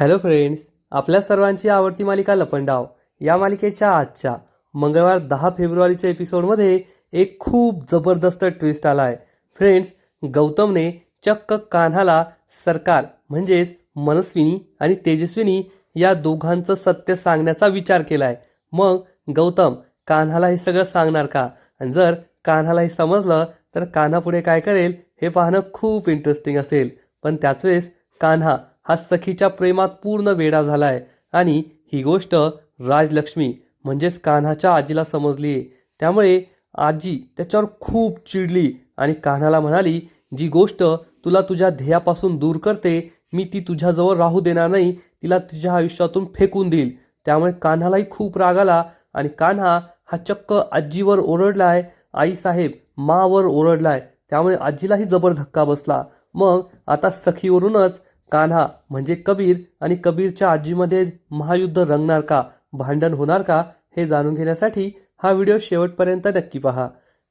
Hello friends आपल्या सर्वांची आवडती मालिका लपंडाव. या मालिकेच्या आजच्या मंगळवार दहा फेब्रुवारीच्या एपिसोडमध्ये एक खूप जबरदस्त ट्विस्ट आला आहे फ्रेंड्स गौतमने चक्क कान्हाला सरकार म्हणजेच मनस्विनी आणि तेजस्विनी या दोघांचं सत्य सांगण्याचा विचार केला आहे मग गौतम कान्हाला हे सगळं सांगणार का? आणि जर कान्हाला हे समजलं तर कान्हा पुढे काय करेल हे पाहणं खूप इंटरेस्टिंग असेल. पण त्याच वेळेस कान्हा हा सखीच्या प्रेमात पूर्ण वेडा झालाय. आणि ही गोष्ट राजलक्ष्मी म्हणजेच कान्हाच्या आजीला समजली त्यामुळे आजी त्याच्यावर खूप चिडली आणि कान्हाला म्हणाली जी गोष्ट तुला तुझ्या ध्येयापासून दूर करते मी ती तुझ्याजवळ राहू देणार नाही तिला तुझ्या आयुष्यातून फेकून देईल. त्यामुळे कान्हालाही खूप राग आला आणि कान्हा हा चक्क आजीवर ओरडलाय आईसाहेब मावर ओरडलाय. त्यामुळे आजीलाही जबर धक्का बसला. मग आता सखीवरूनच कान्हा म्हणजे कबीर आणि कबीरच्या आजीमध्ये महायुद्ध रंगणार का? भांडण होणार का? हे जाणून घेण्यासाठी हा व्हिडिओ शेवटपर्यंत नक्की पहा.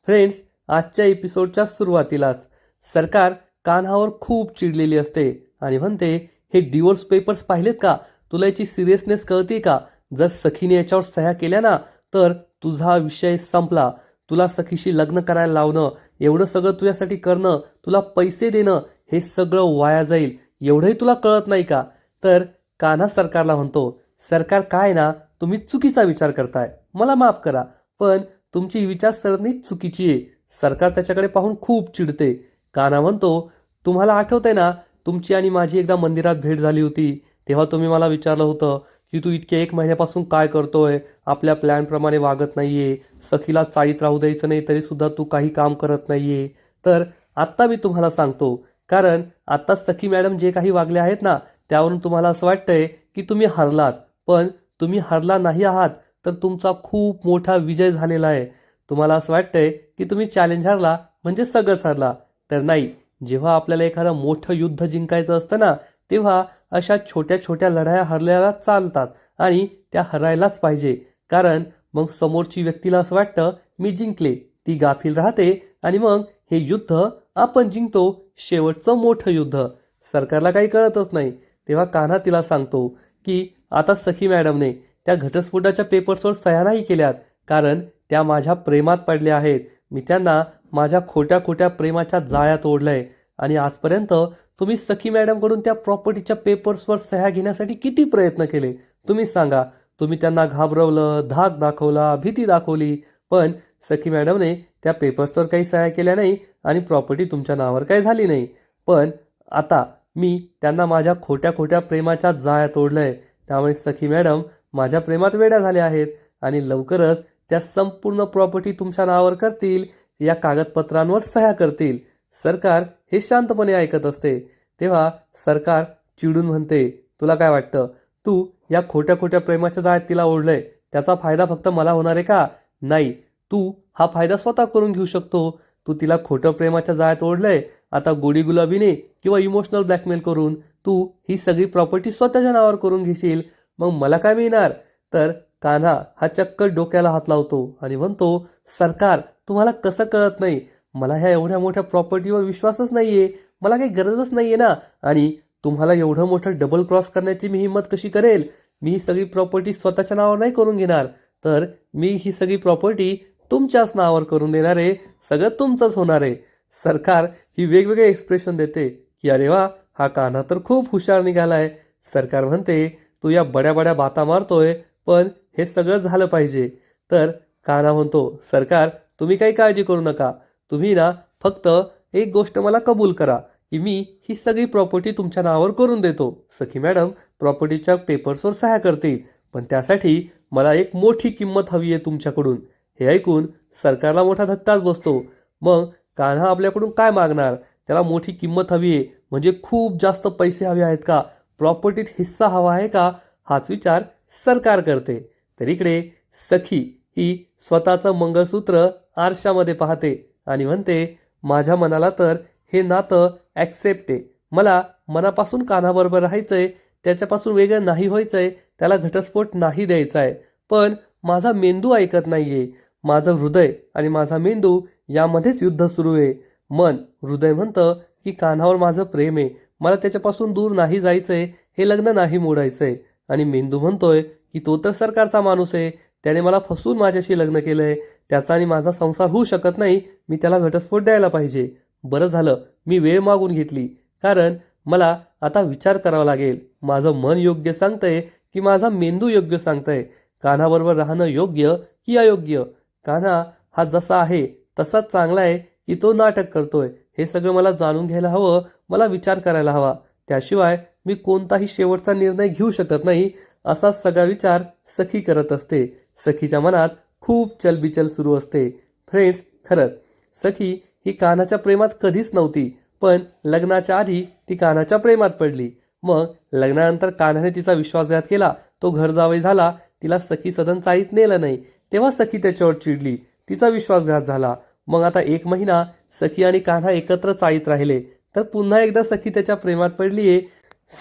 फ्रेंड्स आजच्या एपिसोडच्या सुरुवातीलाच सरकार कान्हावर खूप चिडलेली असते आणि म्हणते हे डिवोर्स पेपर्स पाहिलेत का? तुला याची सिरियसनेस कळते का? जर सखीने याच्यावर सह्या केल्या ना तर तुझा विषय संपला. तुला सखीशी लग्न करायला लावणं एवढं सगळं तुझ्यासाठी करणं तुला पैसे देणं हे सगळं वाया जाईल. एवढंही तुला कळत नाही का? तर कान्हा सरकारला म्हणतो सरकार काय ना तुम्ही चुकीचा विचार करताय. मला माफ करा पण तुमची विचारसरणी चुकीची आहे. सरकार त्याच्याकडे पाहून खूप चिडते. कान्हा म्हणतो तुम्हाला आठवतंय ना तुमची आणि माझी एकदा मंदिरात भेट झाली होती. तेव्हा तुम्ही मला विचारलं होतं की तू इतक्या एक महिन्यापासून काय करतोय? आपल्या प्लॅनप्रमाणे वागत नाहीये. सखीला चाळीत राहू द्यायचं नाही तरी सुद्धा तू काही काम करत नाहीये. तर आत्ता मी तुम्हाला सांगतो कारण आत्ता सखी मॅडम जे काही वागले आहेत ना त्यावरून तुम्हाला असं वाटतंय की तुम्ही हरलात. पण तुम्ही हरला नाही आहात तर तुमचा खूप मोठा विजय झालेला आहे. तुम्हाला असं वाटतंय की तुम्ही चॅलेंज हरला म्हणजे सगळंच हरला. तर नाही जेव्हा आपल्याला एखादं मोठं युद्ध जिंकायचं असतं ना तेव्हा अशा छोट्या छोट्या लढाया हरल्याला चालतात आणि त्या हरायलाच पाहिजे. कारण मग समोरची व्यक्तीला असं वाटतं मी जिंकले ती गाफील राहते आणि मग हे युद्ध आपण जिंकतो शेवटचं मोठं युद्ध. सरकारला काही कळतच नाही. तेव्हा कान्हा तिला सांगतो की आता सखी मॅडमने त्या घटस्फोटाच्या पेपर्सवर सह्या नाही केल्यात कारण त्या माझ्या प्रेमात पडल्या आहेत. मी त्यांना माझ्या खोट्या खोट्या प्रेमाच्या जाळ्यात ओढलंय आणि आजपर्यंत तुम्ही सखी मॅडमकडून त्या प्रॉपर्टीच्या पेपर्सवर सह्या घेण्यासाठी किती प्रयत्न केले? तुम्ही सांगा. तुम्ही त्यांना घाबरवलं धाक दाखवला भीती दाखवली. पण सखी मॅडमने त्या पेपर्सवर काही सह्या केल्या नाही. आणि प्रॉपर्टी तुमच्या नावावर काही झाली नाही. पण आता मी त्यांना माझ्या खोट्या खोट्या प्रेमाच्या जाळ्यात आहे त्यामुळे सखी मॅडम माझ्या प्रेमात वेड्या झाल्या आहेत आणि लवकरच त्या संपूर्ण प्रॉपर्टी तुमच्या नावावर करतील या कागदपत्रांवर सह्या करतील. सरकार हे शांतपणे ऐकत असते. तेव्हा सरकार चिडून म्हणते तुला काय वाटतं? तू या खोट्या खोट्या प्रेमाच्या जाळ्यात तिला ओढलंय. त्याचा फायदा फक्त मला होणार आहे का? नाही तू हा फायदा स्वतः करून घेऊ शकतो. तू तिला खोटं प्रेमाच्या जाळ्यात ओढलंय आता गोडी गुलाबीने किंवा इमोशनल ब्लॅकमेल करून तू ही सगळी प्रॉपर्टी स्वतःच्या नावावर करून घेशील मग मला काय मिळणार? तर कान्हा हा चक्क डोक्याला हात लावतो आणि म्हणतो सरकार तुम्हाला कसं कळत नाही? मला ह्या एवढ्या मोठ्या प्रॉपर्टीवर विश्वासच नाहीये. मला काही गरजच नाहीये ना. आणि तुम्हाला एवढं मोठं डबल क्रॉस करण्याची मी हिंमत कशी करेल? मी ही सगळी प्रॉपर्टी स्वतःच्या नावावर नाही करून घेणार. तर मी ही सगळी प्रॉपर्टी तुमच्याच नावावर करून देणार आहे सगळं तुमचंच होणार. आहे सरकार ही वेगवेगळे एक्सप्रेशन देते की अरे वा हा कान्हा तर खूप हुशार निघालाय. सरकार म्हणते तू या बड्या बड्या बाता मारतोय पण हे सगळं झालं पाहिजे. तर कान्हा म्हणतो सरकार तुम्ही काही काळजी करू नका. तुम्ही ना फक्त एक गोष्ट मला कबूल करा की मी ही सगळी प्रॉपर्टी तुमच्या नावावर करून देतो. सखी मॅडम प्रॉपर्टीच्या पेपर्सवर सह्या करतील पण त्यासाठी मला एक मोठी किंमत हवी आहे तुमच्याकडून. हे ऐकून सरकारला मोठा धक्काच बसतो. मग कान्हा आपल्याकडून काय मागणार? त्याला मोठी किंमत हवी आहे. म्हणजे खूप जास्त पैसे हवे आहेत का? प्रॉपर्टीत हिस्सा हवा आहे का? हाच विचार सरकार करते. तर इकडे सखी ही स्वतःचं मंगळसूत्र आरशामध्ये पाहते आणि म्हणते माझ्या मनाला तर हे नातं ॲक्सेप्ट आहे. मला मनापासून कानाबरोबर राहायचंय. त्याच्यापासून वेगळं नाही व्हायचंय. त्याला घटस्फोट नाही द्यायचा आहे पण माझा मेंदू ऐकत नाहीये. माझं हृदय आणि माझा मेंदू यामध्येच युद्ध सुरू आहे. मन हृदय म्हणतं की कान्हावर माझं प्रेम आहे. मला त्याच्यापासून दूर नाही जायचंय हे लग्न नाही मोडायचंय. आणि मेंदू म्हणतोय की तो तर सरकारचा माणूस आहे. त्याने मला फसवून माझ्याशी लग्न केलंय. त्याचा आणि माझा संसार होऊ शकत नाही मी त्याला घटस्फोट द्यायला पाहिजे. बरं झालं मी वेळ मागून घेतली. कारण मला आता विचार करावा लागेल. माझं मन योग्य सांगतंय की माझा मेंदू योग्य सांगतंय. कानाबरोबर राहणं योग्य की अयोग्य? कान्हा हा जसा आहे तसाच चांगला आहे की तो नाटक करतोय. हे सगळं मला जाणून घ्यायला हवं मला विचार करायला हवा. त्याशिवाय मी कोणताही शेवटचा निर्णय घेऊ शकत नाही असा सगळा विचार सखी करत असते. सखीच्या मनात खूप चलबिचल सुरू असते. फ्रेंड्स खरंच सखी ही कानाच्या प्रेमात कधीच नव्हती पण लग्नाच्या आधी ती कानाच्या प्रेमात पडली. मग लग्नानंतर कान्हाने तिचा विश्वासघात केला तो घर जावई झाला तिला सखी सदन चाळीत नेलं नाही. तेव्हा सखी त्याच्यावर चिडली. तिचा विश्वासघात झाला. मग आता एक महिना सखी आणि कान्हा एकत्र चाळीत राहिले. तर पुन्हा एकदा सखी त्याच्या प्रेमात पडलीये.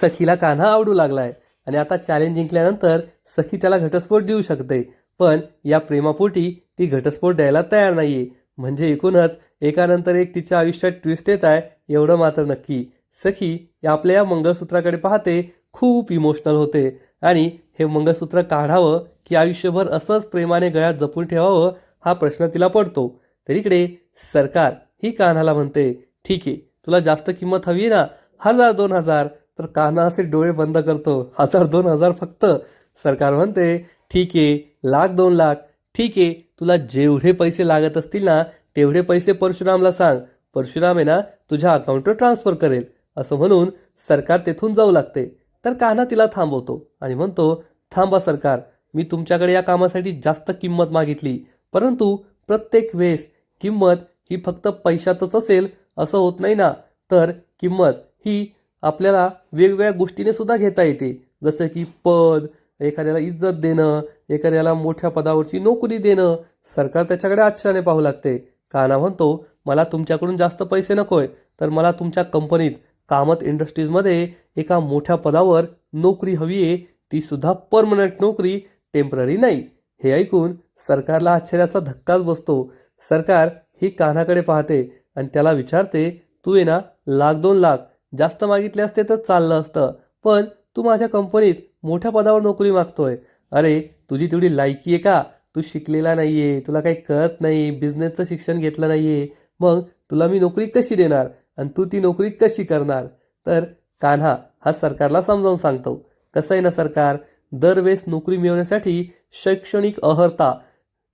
सखीला कान्हा आवडू लागलाय. आणि आता चॅलेंज जिंकल्यानंतर सखी त्याला घटस्फोट देऊ शकते. पण या प्रेमापोटी ती घटस्फोट द्यायला तयार नाहीये. म्हणजे एकूणच एकानंतर एक तिच्या आयुष्यात ट्विस्ट येत आहे एवढं मात्र नक्की. सखी या आपल्या या मंगळसूत्राकडे पाहते खूप इमोशनल होते. आणि हे मंगळसूत्र काढावं की आयुष्यभर असंच प्रेमाने गळ्यात जपून ठेवावं हा प्रश्न तिला पडतो. तर इकडे सरकार ही कान्हाला म्हणते ठीक आहे तुला जास्त किंमत हवी आहे ना? हजार दोन हजार. तर कान्हा असे डोळे बंद करतो. हजार दोन हजार फक्त. सरकार म्हणते ठीक आहे लाख दोन लाख. ठीक आहे तुला जेवढे पैसे लागत असतील ना तेवढे पैसे परशुरामला सांग. परशुराम आहे ना तुझ्या अकाउंटवर ट्रान्सफर करेल. असं म्हणून सरकार तेथून जाऊ लागते. तर कान्हा तिला थांबवतो आणि म्हणतो थांबा सरकार मी तुमच्याकडे या कामासाठी जास्त किंमत मागितली. परंतु प्रत्येक वेळेस किंमत ही फक्त पैशातच असेल असं होत नाही ना? तर किंमत ही आपल्याला वेगवेगळ्या गोष्टीने सुद्धा घेता येते. जसं की पद एखाद्याला इज्जत देणं एखाद्याला मोठ्या पदावरची नोकरी देणं. सरकार त्याच्याकडे आश्चर्याने पाहू लागते. काना म्हणतो मला तुमच्याकडून जास्त पैसे नकोय. तर मला तुमच्या कंपनीत कामत इंडस्ट्रीजमध्ये एका मोठ्या पदावर नोकरी हवी आहे. ती सुद्धा परमनंट नोकरी टेंपररी नाही. हे ऐकून सरकारला आश्चर्याचा धक्काच बसतो. सरकार ही कान्हाकडे पाहते आणि त्याला विचारते तू आहे ना लाख दोन लाख जास्त मागितले असते तर चाललं असतं पण तू माझ्या कंपनीत मोठ्या पदावर नोकरी मागतोय. अरे तुझी तेवढी लायकी आहे का? तू शिकलेला नाही आहे तुला काही कळत नाही बिझनेसचं शिक्षण घेतलं नाही आहे मग तुला मी नोकरी कशी देणार आणि तू ती नोकरी कशी करणार? तर कान्हा हा सरकारला समजावून सांगतो. कसं आहे ना सरकार? दरवेळेस नोकरी मिळवण्यासाठी शैक्षणिक अहर्ता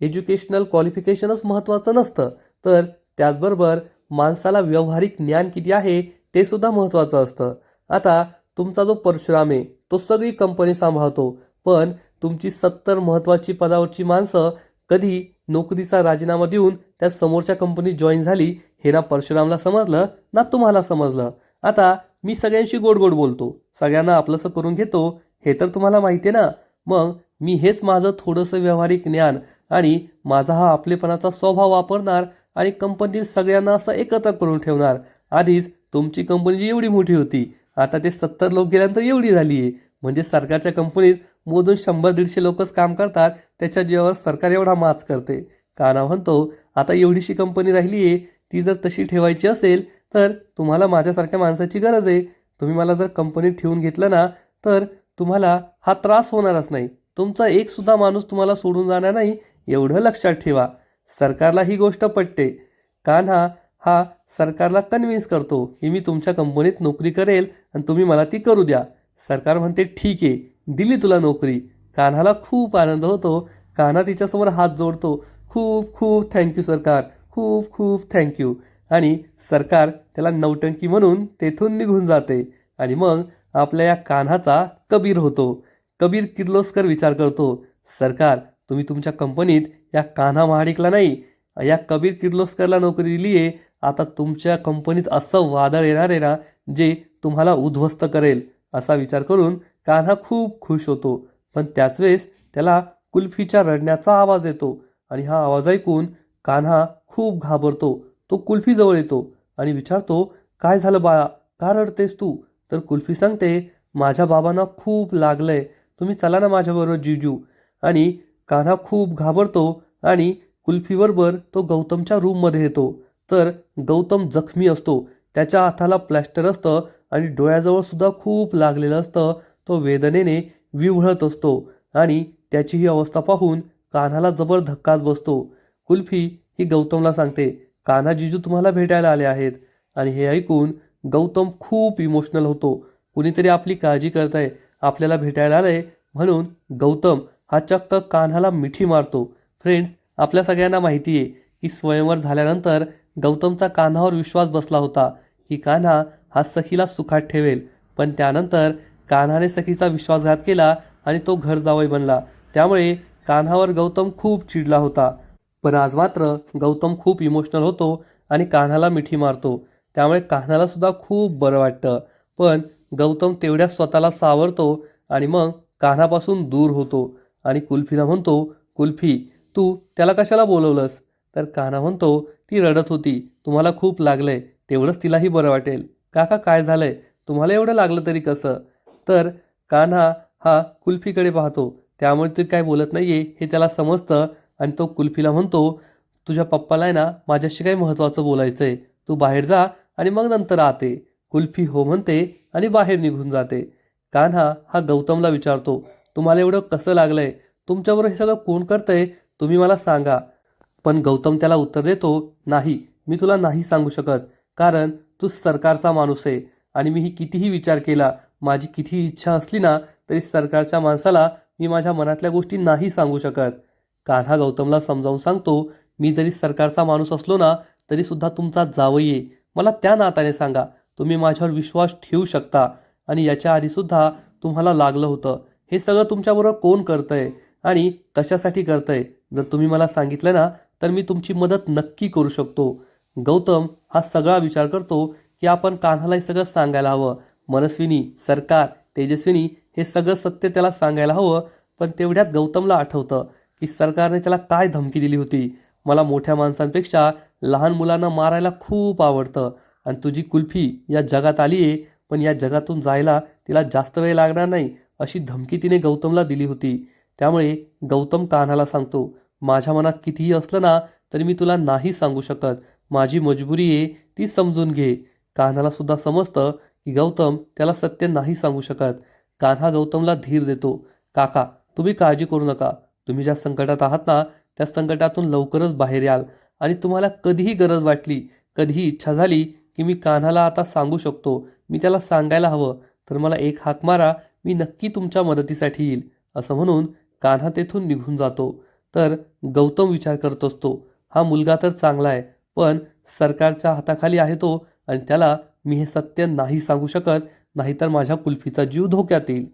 एज्युकेशनल क्वालिफिकेशनच महत्त्वाचं नसतं. तर त्याचबरोबर माणसाला व्यावहारिक ज्ञान किती आहे ते सुद्धा महत्त्वाचं असतं. आता तुमचा जो परशुराम आहे तो सगळी कंपनी सांभाळतो पण तुमची सत्तर महत्त्वाची पदावरची माणसं कधी नोकरीचा राजीनामा देऊन त्या समोरच्या कंपनीत जॉईन झाली हे ना परशुरामला समजलं ना तुम्हाला समजलं. आता मी सगळ्यांशी गोड गोड बोलतो. सगळ्यांना आपलंसं करून घेतो हे तर तुम्हाला माहिती आहे ना. मग मी हेच माझं थोडंसं व्यावहारिक ज्ञान आणि माझा हा आपलेपणाचा स्वभाव वापरणार आणि कंपनीतील सगळ्यांना असं एकत्र करून ठेवणार. आधीच तुमची कंपनी जी एवढी मोठी होती आता ते सत्तर लोक गेल्यानंतर एवढी झाली आहे. म्हणजे सरकारच्या कंपनीत मोजून शंभर दीडशे लोकच काम करतात त्याच्या जीवावर सरकार एवढा माच करते. काना म्हणतो आता एवढीशी कंपनी राहिली आहे ती जर तशी ठेवायची असेल तर तुम्हाला माझ्यासारख्या माणसाची गरज आहे. तुम्ही मला जर कंपनीत ठेवून घेतलं ना तर तुम्हाला हा त्रास होणारच नाही. तुमचा एकसुद्धा माणूस तुम्हाला सोडून जाणार नाही एवढं लक्षात ठेवा. सरकारला ही गोष्ट पटते. कान्हा हा सरकारला कन्व्हिन्स करतो की मी तुमच्या कंपनीत नोकरी करेल आणि तुम्ही मला ती करू द्या. सरकार म्हणते ठीक आहे दिली तुला नोकरी. कान्हाला खूप आनंद होतो. कान्हा तिच्यासमोर हात जोडतो. खूप खूप थँक्यू सरकार. खूप खूप थँक्यू आणि सरकार त्याला नौटंकी म्हणून तेथून निघून जाते. आणि मग आपल्या या कान्हाचा कबीर होतो. कबीर किर्लोस्कर विचार करतो सरकार तुम्ही तुमच्या कंपनीत या कान्हा महाडिकला नाही या कबीर किर्लोस्करला नोकरी दिली आहे आता तुमच्या कंपनीत असं वादळ येणार आहे ना जे तुम्हाला उद्ध्वस्त करेल असा विचार करून कान्हा खूप खुश होतो. पण त्याच वेळेस त्याला कुल्फीच्या रडण्याचा आवाज येतो आणि हा आवाज ऐकून कान्हा खूप घाबरतो. तो कुल्फीजवळ येतो आणि विचारतो काय झालं बाळा? का रडतेस तू? तर कुल्फी सांगते माझ्या बाबांना खूप लागलंय. तुम्ही चला ना माझ्याबरोबर जिजू. आणि कान्हा खूप घाबरतो आणि कुल्फीबरोबर तो गौतमच्या रूममध्ये येतो. तर गौतम जखमी असतो. त्याच्या हाताला प्लॅस्टर असतं आणि डोळ्याजवळ सुद्धा खूप लागलेलं असतं. तो वेदनेने विव्हळत असतो आणि त्याची ही अवस्था पाहून कान्हाला जबर धक्काच बसतो. कुल्फी ही गौतमला सांगते कान्हा जिजू तुम्हाला भेटायला आले आहेत. आणि हे ऐकून गौतम खूप इमोशनल होतो. कुणीतरी आपली काळजी करताय आपल्याला भेटायला आलंय म्हणून गौतम हा चक्क कान्हाला मिठी मारतो. फ्रेंड्स आपल्या सगळ्यांना माहिती आहे की स्वयंवर झाल्यानंतर गौतमचा कान्हावर विश्वास बसला होता की कान्हा हा सखीला सुखात ठेवेल. पण त्यानंतर कान्हाने सखीचा विश्वासघात केला आणि तो घर जावई बनला. त्यामुळे कान्हावर गौतम खूप चिडला होता. पण आज मात्र गौतम खूप इमोशनल होतो आणि कान्हाला मिठी मारतो. त्यामुळे कान्हाला सुद्धा खूप बरं वाटतं. पण गौतम तेवढ्या स्वतःला सावरतो आणि मग कान्हापासून दूर होतो. आणि कुल्फीला म्हणतो कुल्फी तू त्याला कशाला बोलवलंस? तर कान्हा म्हणतो ती रडत होती. तुम्हाला खूप लागलंय. तेवढंच तिलाही बरं वाटेल. काका काय झालंय? तुम्हाला एवढं लागलं तरी कसं? तर कान्हा हा कुल्फीकडे पाहतो. त्यामुळे ते काय बोलत नाही आहे हे त्याला समजतं. आणि तो कुल्फीला म्हणतो तुझ्या पप्पाला आहे ना माझ्याशी काही महत्त्वाचं बोलायचं आहे तू बाहेर जा आणि मग नंतर आते. कुल्फी हो म्हणते आणि बाहेर निघून जाते. कान्हा हा गौतमला विचारतो तुम्हाला एवढं कसं लागलंय? तुमच्याबरोबर हे सगळं कोण करतंय? तुम्ही मला सांगा. पण गौतम त्याला उत्तर देतो नाही मी तुला नाही सांगू शकत कारण तू सरकारचा माणूस आहे आणि मी ही कितीही विचार केला माझी कितीही इच्छा असली ना तरी सरकारच्या माणसाला मी माझ्या मनातल्या गोष्टी नाही सांगू शकत. कान्हा गौतमला समजावून सांगतो मी जरी सरकारचा माणूस असलो ना तरीसुद्धा तुमचा जावई आहे. मला त्या नाताने सांगा. तुम्ही माझ्यावर विश्वास ठेवू शकता आणि याच्या आधीसुद्धा तुम्हाला लागलं होतं. हे सगळं तुमच्याबरोबर कोण करतंय आणि कशासाठी करतंय? जर तुम्ही मला सांगितलं ना तर मी तुमची मदत नक्की करू शकतो. गौतम हा सगळा विचार करतो की आपण कान्हाला हे सगळं सांगायला हवं. मनस्विनी सरकार तेजस्विनी हे सगळं सत्य त्याला सांगायला हवं. पण तेवढ्यात गौतमला आठवतं की सरकारने त्याला काय धमकी दिली होती. मला मोठ्या माणसांपेक्षा लहान मुलांना मारायला खूप आवडतं. आणि तुझी कुल्फी या जगात आली आहे पण या जगातून जायला तिला जास्त वेळ लागणार नाही अशी धमकी तिने गौतमला दिली होती. त्यामुळे गौतम कान्हाला सांगतो माझ्या मनात कितीही असलं ना तरी मी तुला नाही सांगू शकत. माझी मजबुरी आहे ती समजून घे. कान्हाला सुद्धा समजतं की गौतम त्याला सत्य नाही सांगू शकत. कान्हा गौतमला धीर देतो काका तुम्ही काळजी करू नका. तुम्ही ज्या संकटात आहात ना त्या संकटातून लवकरच बाहेर याल. आणि तुम्हाला कधीही गरज वाटली कधीही इच्छा झाली की मी कान्हाला आता सांगू शकतो मी त्याला सांगायला हवं तर मला एक हाक मारा मी नक्की तुमच्या मदतीसाठी येईल असं म्हणून कान्हा तेथून निघून जातो. तर गौतम विचार करत असतो हा मुलगा तर चांगला आहे पण सरकारच्या हाताखाली आहे तो आणि त्याला मी हे सत्य नाही सांगू शकत नाहीतर माझ्या कुल्फीचा जीव धोक्यात येईल.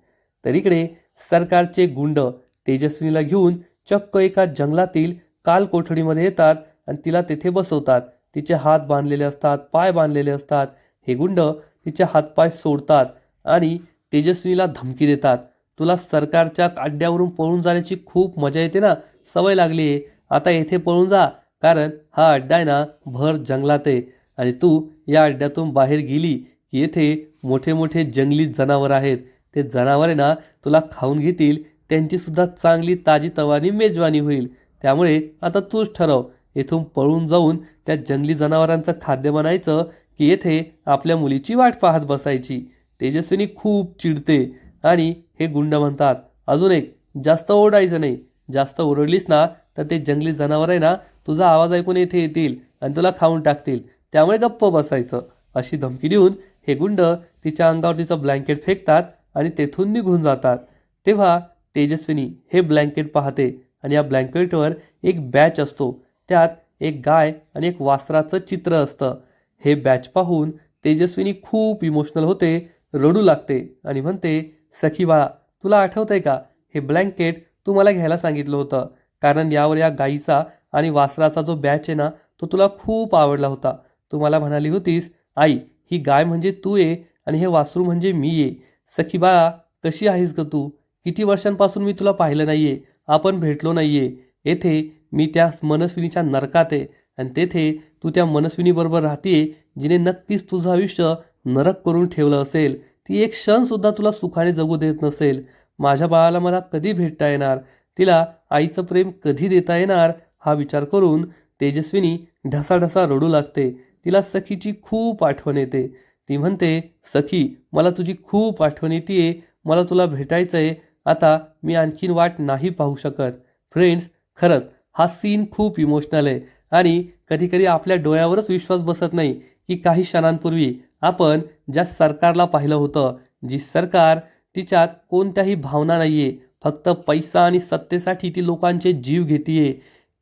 तर इकडे सरकारचे गुंड तेजस्वीला घेऊन चक्क एका जंगलातील काल कोठडीमध्ये येतात आणि तिला तेथे बसवतात. तिचे हात बांधलेले असतात पाय बांधलेले असतात. हे गुंड तिचे हातपाय सोडतात आणि तेजस्वीला धमकी देतात. तुला सरकारच्या अड्ड्यावरून पळून जाण्याची खूप मजा येते ना? सवय लागली. आहे आता येथे पळून जा कारण हा अड्डा आहे ना भर जंगलात आहे. आणि तू या अड्ड्यातून बाहेर गेली की येथे मोठे मोठे जंगली जनावर आहेत. ते जनावर आहे ना तुला खाऊन घेतील. त्यांचीसुद्धा चांगली ताजी तवानी मेजवानी होईल. त्यामुळे आता तूच ठरव. येथून पळून जाऊन त्या जंगली जनावरांचं खाद्य बनायचं की येथे आपल्या मुलीची वाट पाहत बसायची. तेजस्विनी खूप चिडते आणि हे गुंड म्हणतात अजून एक जास्त ओरडायचं नाही. जास्त ओरडलीस ना तर ते जंगली जनावर आहे ना तुझा आवाज ऐकून येथे येतील आणि तुला खाऊन टाकतील. त्यामुळे गप्प बसायचं. अशी धमकी देऊन हे गुंड तिच्या अंगावर तिचं ब्लँकेट फेकतात आणि तेथून निघून जातात. तेव्हा तेजस्विनी हे ब्लँकेट पाहते आणि या ब्लँकेटवर एक बॅच असतो. त्यात एक गाय आणि एक वासराचं चित्र असतं. हे बॅच पाहून तेजस्विनी खूप इमोशनल होते रडू लागते आणि म्हणते सखी बाळा तुला आठवतंय का? हे ब्लँकेट तू मला घ्यायला सांगितलं होतं. कारण यावर या गाईचा आणि वासराचा जो बॅच आहे ना तो तुला खूप आवडला होता. तू मला म्हणाली होतीस आई ही गाय म्हणजे तू ये आणि हे वासरू म्हणजे मी ये. सखी बाळा कशी आहेस ग तू? किती वर्षांपासून मी तुला पाहिलं नाही आहे आपण भेटलो नाहीये. येथे मी त्या मनस्विनीच्या नरकात आहे आणि तेथे तू त्या मनस्विनीबरोबर राहते जिने नक्कीच तुझं आयुष्य नरक करून ठेवलं असेल. ती एक क्षणसुद्धा तुला सुखाने जगू देत नसेल. माझ्या बाळाला मला कधी भेटता येणार? तिला आईचं प्रेम कधी देता येणार? हा विचार करून तेजस्विनी ढसाढसा रडू लागते. तिला सखीची खूप आठवण येते. ती म्हणते सखी मला तुझी खूप आठवण येते मला तुला भेटायचं आहे आता मी आणखीन वाट नाही पाहू शकत. फ्रेंड्स खरंच हा सीन खूप इमोशनल आहे. आणि कधीकधी आपल्या डोळ्यावरच विश्वास बसत नाही की काही क्षणांपूर्वी आपण ज्या सरकारला पाहिलं होतं जी सरकार तिच्यात कोणत्याही भावना नाही आहे फक्त पैसा आणि सत्तेसाठी ती लोकांचे जीव घेतीये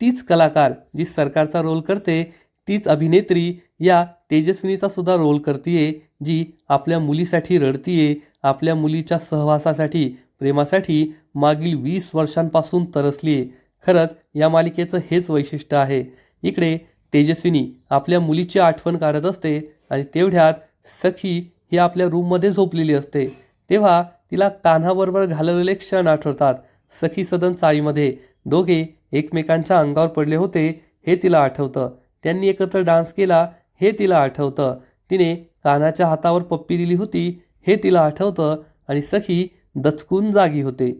तीच कलाकार जी सरकारचा रोल करते तीच अभिनेत्री या तेजस्विनीचा सुद्धा रोल करतीये जी आपल्या मुलीसाठी रडतीये आपल्या मुलीच्या सहवासासाठी प्रेमासाठी मागील वीस वर्षांपासून तरसली आहे खरंच या मालिकेचं हेच वैशिष्ट्य आहे. इकडे तेजस्विनी आपल्या मुलीची आठवण काढत असते आणि तेवढ्यात सखी ही आपल्या रूममध्ये झोपलेली असते. तेव्हा तिला कान्हाबरोबर घालवलेले क्षण आठवतात. सखी सदन चाळीमध्ये दोघे एकमेकांच्या अंगावर पडले होते हे तिला आठवतं. त्यांनी एकत्र डान्स केला हे तिला आठवतं. तिने कानाच्या हातावर पप्पी दिली होती हे तिला आठवतं आणि सखी दचकून जागी होते.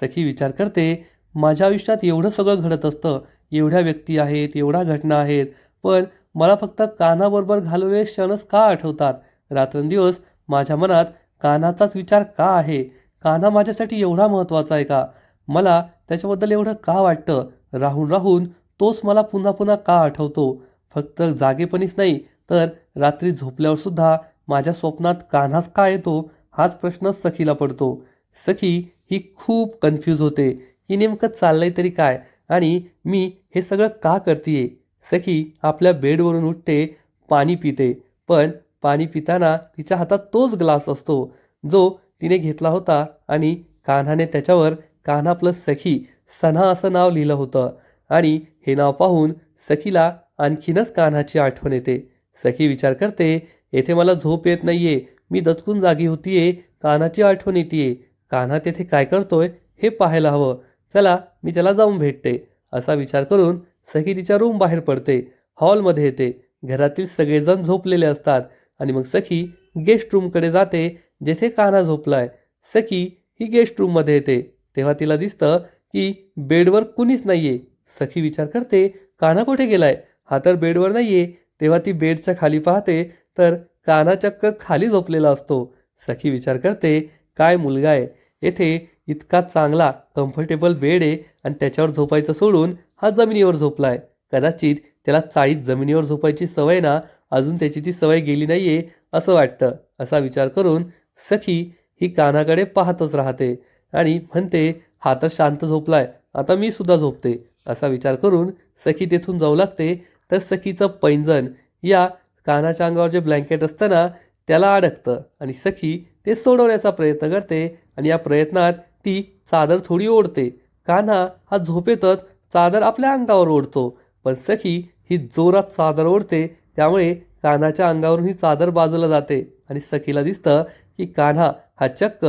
सखी विचार करते माझ्या आयुष्यात एवढं सगळं घडत असतं. एवढ्या व्यक्ती आहेत एवढ्या घटना आहेत. पण मला फक्त कानाबरोबर घालवलेले क्षणच का आठवतात? रात्रंदिवस माझ्या मनात कानाचाच विचार का आहे? काना माझ्यासाठी एवढा महत्त्वाचा आहे का? मला त्याच्याबद्दल एवढं का वाटतं? राहून राहून तोच मला पुन्हा पुन्हा का आठवतो? फक्त जागेपणीच नाही तर रात्री झोपल्यावरसुद्धा माझ्या स्वप्नात कान्हाच का येतो? हाच प्रश्न सखीला पडतो. सखी ही खूप कन्फ्यूज होते. की नेमकं चाललंय तरी काय? आणि मी हे सगळं का करते सखी आपल्या बेडवरून उठते पाणी पिते. पण पाणी पिताना तिच्या हातात तोच ग्लास असतो जो तिने घेतला होता आणि कान्हाने त्याच्यावर कान्हा प्लस सखी सना असं नाव लिहिलं होतं. आणि हे नाव पाहून सखीला आणखीनच कान्हाची आठवण येते. सखी विचार करते येथे मला झोप येत नाहीये. मी दचकून जागी होतीये. कान्हाची आठवण येते कान्हा तेथे काय करतोय हे पाहायला हवं. चला मी त्याला जाऊन भेटते. असा विचार करून सखी तिच्या रूम बाहेर पडते. हॉलमध्ये येते. घरातील सगळेजण झोपलेले असतात आणि मग सखी गेस्ट रूमकडे जाते जेथे कान्हा झोपलाय. सखी ही गेस्ट रूममध्ये येते. तेव्हा तिला दिसतं की बेडवर कुणीच नाहीये. सखी विचार करते कान्हा कुठे गेलाय? हा तर बेडवर नाहीये. तेव्हा ती बेडच्या खाली पाहते तर कान्हा चक्क खाली झोपलेला असतो. सखी विचार करते काय मुलगा आहे? येथे इतका चांगला कम्फर्टेबल बेड आहे आणि त्याच्यावर झोपायचं सोडून हा जमिनीवर झोपला आहे कदाचित त्याला चाळीत जमिनीवर झोपायची सवय ना अजून त्याची ती सवय गेली नाही आहे असं वाटतं. असा विचार करून सखी ही कानाकडे पाहतच राहते आणि म्हणते हा तर शांत झोपलाय आता मी सुद्धा झोपते. असा विचार करून सखी तेथून जाऊ लागते. तर सखीचं पैंजण या कानाच्या अंगावर जे ब्लँकेट असतं ना त्याला अडकतं आणि सखी ते सोडवण्याचा प्रयत्न करते आणि या प्रयत्नात ती चादर थोडी ओढते. कान्हा हा झोपेतच चादर आपल्या अंगावर ओढतो. पण सखी ही जोरात चादर ओढते त्यामुळे कान्हाच्या अंगावरून ही चादर बाजूला जाते आणि सखीला दिसतं की कान्हा हा चक्क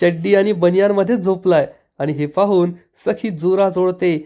चड्डी आणि बनियानमध्येच झोपलाय आणि हे पाहून सखी जोरात ओढते.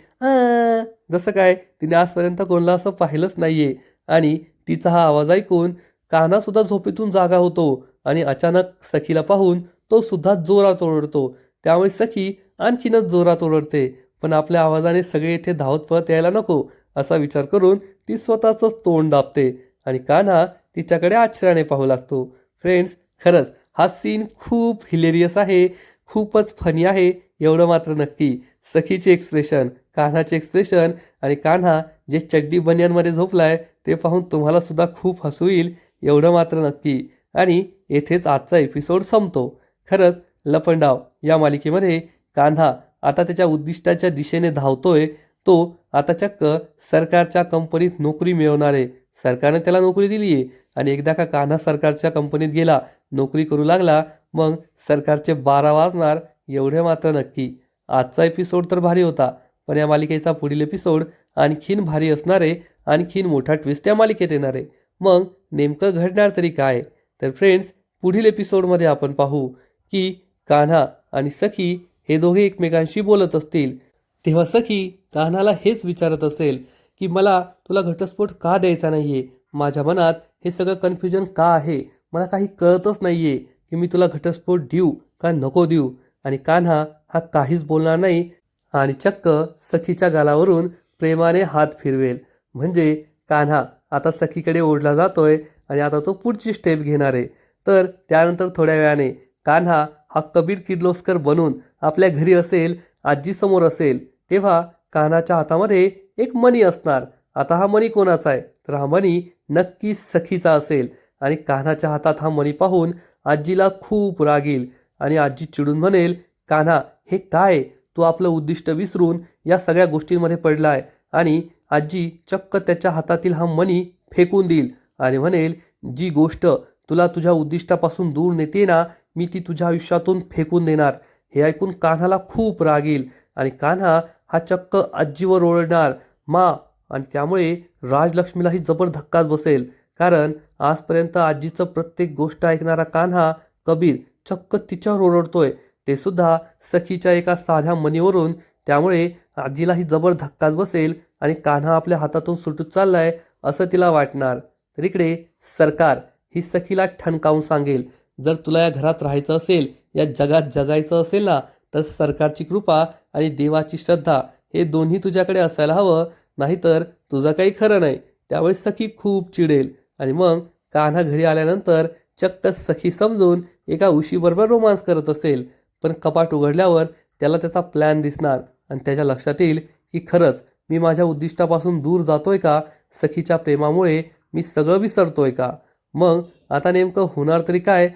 जसं काय तिने आजपर्यंत कोणाला असं पाहिलंच नाहीये. आणि तिचा हा आवाज ऐकून कान्हा सुद्धा झोपेतून जागा होतो आणि अचानक सखीला पाहून तो सुद्धा जोरात ओरडतो त्यामुळे सखी आणखीनच जोरात ओरडते पण आपल्या आवाजाने सगळे इथे धावत पळत यायला नको असा विचार करून ती स्वतःचंच तोंड दाबते आणि कान्हा तिच्याकडे आश्चर्याने पाहू लागतो. फ्रेंड्स खरंच हा सीन खूप हिलेरियस आहे खूपच फनी आहे एवढं मात्र नक्की. सखीचे एक्सप्रेशन कान्हाचे एक्सप्रेशन आणि कान्हा जे चड्डी बनियांमध्ये झोपलाय ते पाहून तुम्हाला सुद्धा खूप हसू येईल एवढं मात्र नक्की. आणि येथेच आजचा एपिसोड संपतो. खरंच लपंडाव या मालिकेमध्ये कान्हा आता त्याच्या उद्दिष्टाच्या दिशेने धावतोय. तो आता चक्क सरकारच्या कंपनीत नोकरी मिळवणार आहे. सरकारने त्याला नोकरी दिली आहे आणि एकदा का कान्हा सरकारच्या कंपनीत गेला नोकरी करू लागला मग सरकारचे बारा वाजणार एवढे मात्र नक्की. आजचा एपिसोड तर भारी होता पण या मालिकेचा पुढील एपिसोड आणखीन भारी असणार आहे आणखीन मोठा ट्विस्ट या मालिकेत येणार आहे. मग नेमकं घडणार तरी काय? तर फ्रेंड्स पुढील एपिसोडमध्ये आपण पाहू की कान्हा आणि सखी हे दोघे एकमेकांशी बोलत असतील. तेव्हा सखी कान्हाला हेच विचारत असेल की मला तुला घटस्फोट का द्यायचा नाही आहे माझ्या मनात हे सगळं कन्फ्युजन का आहे? मला काही कळतच नाही आहे की मी तुला घटस्फोट देऊ का नको देऊ. आणि कान्हा हा काहीच बोलणार नाही आणि चक्क सखीच्या गालावरून प्रेमाने हात फिरवेल. म्हणजे कान्हा आता सखीकडे ओढला जातोय आणि आता तो पुढची स्टेप घेणार आहे. तर त्यानंतर थोड्या वेळाने कान्हा हा कबीर किर्लोस्कर बनून आपल्या घरी असेल आजीसमोर असेल तेव्हा कान्हाच्या हातामध्ये एक मणी असणार. आता हा मणी कोणाचा आहे? तर हा मणी नक्की सखीचा असेल आणि कान्हाच्या हातात हा मणी पाहून आजीला खूप राग येईल आणि आजी चिडून म्हणेल कान्हा हे काय? तू आपलं उद्दिष्ट विसरून या सगळ्या गोष्टींमध्ये पडला आहे आणि आजी चक्क त्याच्या हातातील हा मणी फेकून देईल आणि म्हणेल जी गोष्ट तुला तुझ्या उद्दिष्टापासून दूर नेते ना मी ती तुझ्या आयुष्यातून फेकून देणार. हे ऐकून कान्हाला खूप राग येईल आणि कान्हा हा चक्क आजीवर ओरडणार मा. आणि त्यामुळे राजलक्ष्मीलाही जबर धक्काच बसेल. कारण आजपर्यंत आजीचं प्रत्येक गोष्ट ऐकणारा कान्हा कबीर चक्क तिच्यावर ओरडतोय. ते सुद्धा सखीच्या एका साध्या मनीवरून त्यामुळे आजीलाही जबर धक्काच बसेल आणि कान्हा आपल्या हातातून सुटून चाललाय असं तिला वाटणार. तर इकडे सरकार ही सखीला ठणकावून सांगेल. जर तुला या घरात राहायचं असेल या जगात जगायचं असेल ना तर सरकारची कृपा आणि देवाची श्रद्धा हे दोन्ही तुझ्याकडे असायला हवं. नाहीतर तुझं काही खरं नाही. त्यावेळेस सखी खूप चिडेल. आणि मग कान्हा घरी आल्यानंतर चक्क सखी समजून एका उशीबरोबर रोमांस करत असेल. पण कपाट उघडल्यावर त्याला त्याचा प्लॅन दिसणार. आणि त्याच्या लक्षात येईल की खरंच मी माझ्या उद्दिष्टापासून दूर जातोय का? सखीच्या प्रेमामुळे मी सगळं विसरतोय का? मग आता नेमकं होणार तरी काय?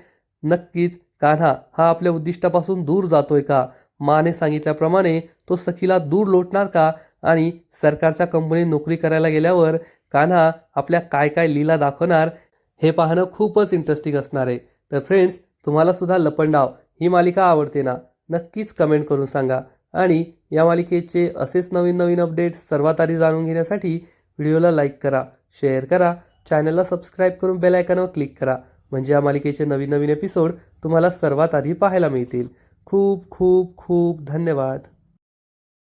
नक्कीच कान्हा हा आपल्या उद्दिष्टापासून दूर जातोय का? माने सांगितल्याप्रमाणे तो सखीला दूर लोटणार का? आणि सरकारच्या कंपनीत नोकरी करायला गेल्यावर कान्हा आपल्या काय काय लीला दाखवणार हे पाहणं खूपच इंटरेस्टिंग असणार आहे. तर फ्रेंड्स तुम्हाला सुद्धा लपंडाव ही मालिका आवडते ना? नक्कीच कमेंट करून सांगा. आणि या मालिकेचे असेच नवीन नवीन अपडेट्स सर्वात आधी जाणून घेण्यासाठी व्हिडिओला लाईक करा शेअर करा चॅनलला सबस्क्राईब करून बेल आयकॉनवर क्लिक करा. म्हणजे या मालिकेचे नवीन नवीन एपिसोड तुम्हाला सर्वात आधी पाहायला मिळतील. खूप खूप खूप धन्यवाद.